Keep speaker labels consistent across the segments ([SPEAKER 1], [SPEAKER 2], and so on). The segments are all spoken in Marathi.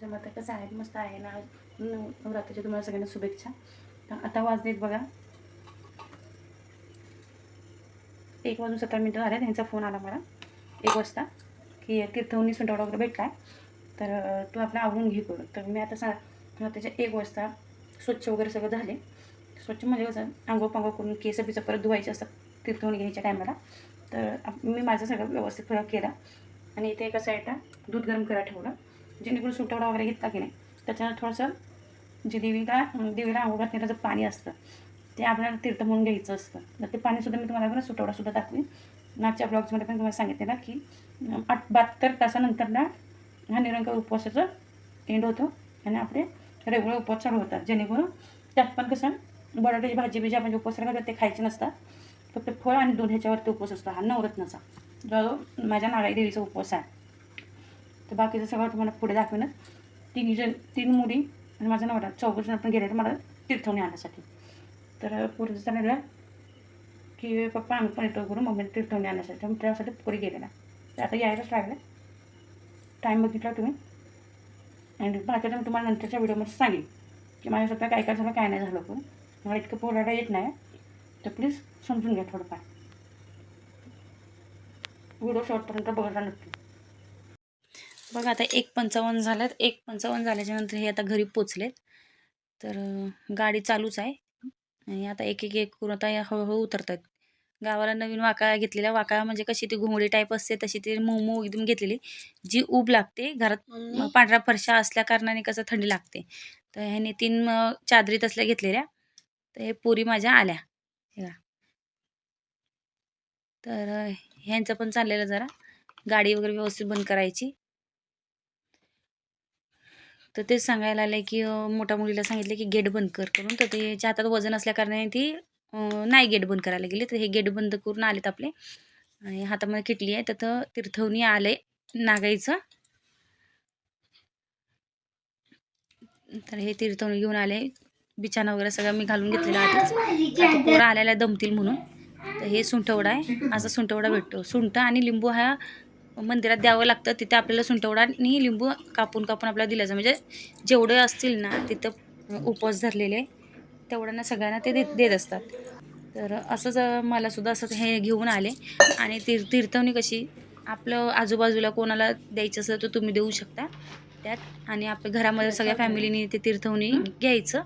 [SPEAKER 1] तुमच्या मत कसं आहे? मस्त आहे ना? नवरात्रीच्या तुम्हाला सगळ्यांना शुभेच्छा. तर आता वाजलेत बघा. एक वाजून सतरा मिनटं झाले त्यांचा फोन आला मला. एक वाजता की तीर्थवनी सुंटवडा वगैरे भेटला तर तू आपला आवडून घे करून. तर मी आता सा त्याच्या एक वाजता स्वच्छ वगैरे सगळं झाले. स्वच्छ म्हणजे कसं आंघोळ पांघोळ करून केस बिचं परत धुवायचे असतात तीर्थवणी घ्यायच्या टायमाला. तर आप- मी माझं सगळं व्यवस्थित केला. आणि इथे एका साईडला दूध गरम करायला ठेवलं. जेणेकरून सुटवडा वगैरे घेतला की नाही. त्याच्यानं थोडंसं जे देवीला देवीला आंघोळ घातलेलं जे पाणी असतं ते आपल्याला तीर्थ म्हणून घ्यायचं असतं. तर ते पाणीसुद्धा मी तुम्हाला बरं सुटवडासुद्धा दाखवीन. मागच्या ब्लॉग्समध्ये पण तुम्हाला सांगितलेलं की आठ बहात्तर तासानंतर ना हा निरंकार उपवासाचं एंड होतो आणि आपले रेग्युलर उपवास चालू होतात. जेणेकरून त्यात पण कसं बटाट्याची भाजी बिजी आपण जे उपवासाला ते खायचे नसतात. फक्त फळ आणि दूध ह्याच्यावरती उपवास असतो. हा नवरत्नाचा. जो माझ्या नागाई देवीचा उपवास आहे. तर बाकीचं सगळं तुम्हाला पुढे दाखवेनच तीन जण तीन मुली आणि माझा नवरा चौघ जण आपण तर मला तीर्थवणी आणण्यासाठी तर पुढे सांगितलं की पप्पा आम्ही पण येतो करू मम्मी तीर्थवणी आणण्यासाठी मग त्यासाठी पुढे गेलेला. तर आता यायलाच लागलं. टाईम बघितला तुम्ही. आणि बाकीचं मी तुम्हाला नंतरच्या व्हिडिओमध्ये सांगेन. की माझ्यासोबत काय काय झालं काय नाही झालं पण. मला इतकं बोलायला येत नाही. तर प्लीज समजून घ्या थोडंफार. व्हिडिओ शॉर्टपर्यंत बघायला नक्की. बघा आता एक पंचावन्न झाल्यात. एक पंचावन्न झाल्याच्यानंतर हे आता घरी पोचलेत. तर गाडी चालूच आहे. आणि आता एक एक एक करून आता हळूहळू उतरत आहेत गावाला नवीन वाकाळा घेतलेला वाकाळा म्हणजे कशी ती घोंगडी टाईप असते तशी ती मऊ एकदम घेतलेली. जी ऊब लागते घरात पांढरा फरशा असल्या कारणाने कसं थंडी लागते. तर ह्याने तीन चादरी तसल्या घेतलेल्या. तर हे पोरी माझ्या आल्या. हे. तर ह्यांचं पण चाललेलं जरा. गाडी वगैरे व्यवस्थित बंद करायची. तर तेच सांगायला आलं की मोठ्या मुलीला सांगितलं की गेट बंद कर करून. तर त्याच्या हातात वजन असल्या कारणाने ती नाही गेट बंद करायला गेली. तर हे गेट बंद करून आलेत आपले. आणि हातामध्ये किटली आहे. तर तीर्थवनी आले नागाईचं. तर हे तीर्थवनी घेऊन आले. बिछाना वगैरे सगळं मी घालून घेतलेला आधीच आता पोरं आलेल्या दमतील म्हणून. तर हे सुंठवडा आहे. असा सुंठवडा भेटतो. सुंठ आणि लिंबू हा मंदिरात द्यावं लागतं तिथे आपल्याला सुंठवडा आणि लिंबू कापून कापून आपल्याला दिलं जातं. म्हणजे जेवढे असतील ना तिथं उपवास धरलेले तेवढ्यांना सगळ्यांना ते देत देत असतात. तर असंच मलासुद्धा मला सुद्धा असं हे घेऊन आले. आणि तीर तीर्थवणी कशी आपलं आजूबाजूला कोणाला द्यायचं असेल तर तुम्ही देऊ शकता. त्यात आणि आपल्या घरामध्ये सगळ्या फॅमिलीने ते तीर्थवणी घ्यायचं.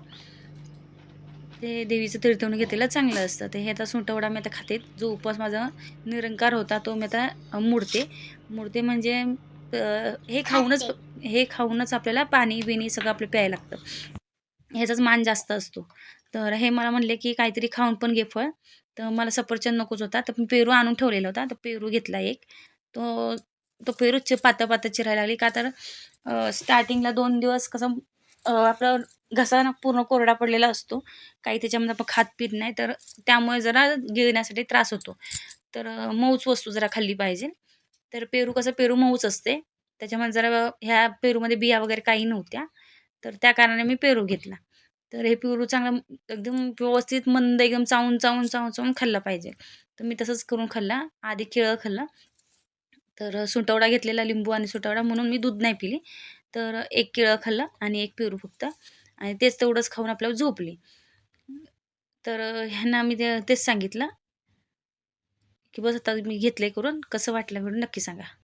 [SPEAKER 1] ते देवीचं तीर्थवणी घेतलेलं चांगलं असतं. ते हे आता सुंटवडा मी आता खाते. जो उपवास माझा निरंकार होता तो मी आता मोडते. मोडते म्हणजे हे खाऊनच हे खाऊनच आपल्याला पाणी बिणी सगळं आपलं प्यायला लागतं. ह्याचाच मान जास्त असतो. तर हे मला म्हणले की काहीतरी खाऊन पण घे फळ. तर मला सफरचंद नकोच होता. तर मी पेरू आणून ठेवलेला होता. तर पेरू घेतला एक. तो तो पेरू चि पातं पातं चिरायला लागली. का तर स्टार्टिंगला दोन दिवस कसं आपलं घसा ना पूर्ण कोरडा पडलेला असतो. काही त्याच्यामध्ये आपण खात पीत नाही. तर त्यामुळे जरा गिळण्यासाठी त्रास होतो. तर मऊच वस्तू जरा खाल्ली पाहिजे. तर पेरू कसं पेरू मऊच असते. त्याच्यामध्ये जरा ह्या पेरूमध्ये बिया वगैरे काही नव्हत्या. तर त्या कारणाने मी पेरू घेतला. तर हे पेरू चांगलं एकदम व्यवस्थित मंद एकदम चावून चावून चावून चावून खाल्लं पाहिजे. तर मी तसंच करून खाल्ला. आधी केळं खाल्लं. तर सुटवडा घेतलेला लिंबू आणि सुटवडा म्हणून मी दूध नाही पिली. तर एक केळं खाल्लं आणि एक पेरू फक्त आणि तेच तेवढंच खाऊन आपल्याला झोपली. तर ह्यांना मी ते तेच सांगितलं की बस आता मी घेतलं आहे करून कसं वाटलं म्हणून नक्की सांगा.